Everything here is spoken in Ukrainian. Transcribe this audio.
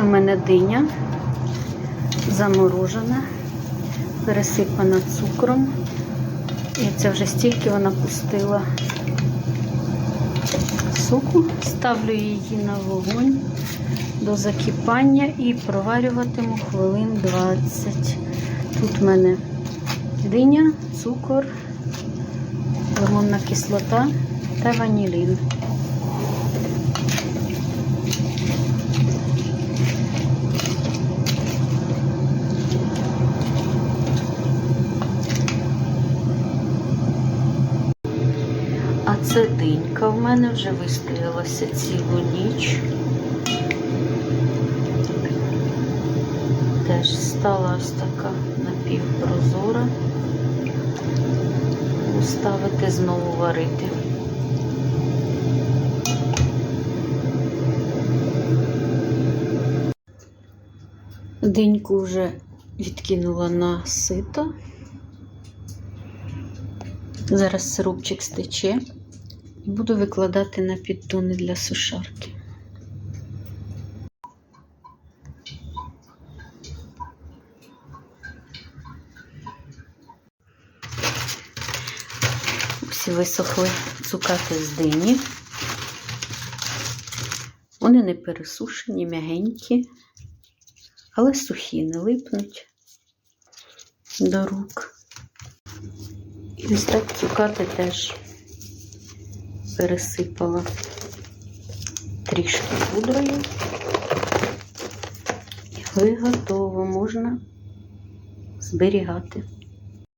Це в мене диня заморожена, пересипана цукром. І це вже стільки вона пустила соку. Ставлю її на вогонь до закипання і проварюватиму хвилин 20. Тут в мене диня, цукор, лимонна кислота та ванілін. Це динька в мене вже вистоялася цілу ніч. Теж стала ось така напівпрозора. Ставити знову варити. Диньку вже відкинула на сито. Зараз сиропчик стече буду викладати на піддони для сушарки. Ось висохли цукати з дині. Вони не пересушені, м'ягенькі, але сухі, не липнуть до рук. І ось так цукати теж пересипала трішки пудрою. І готово можна зберігати.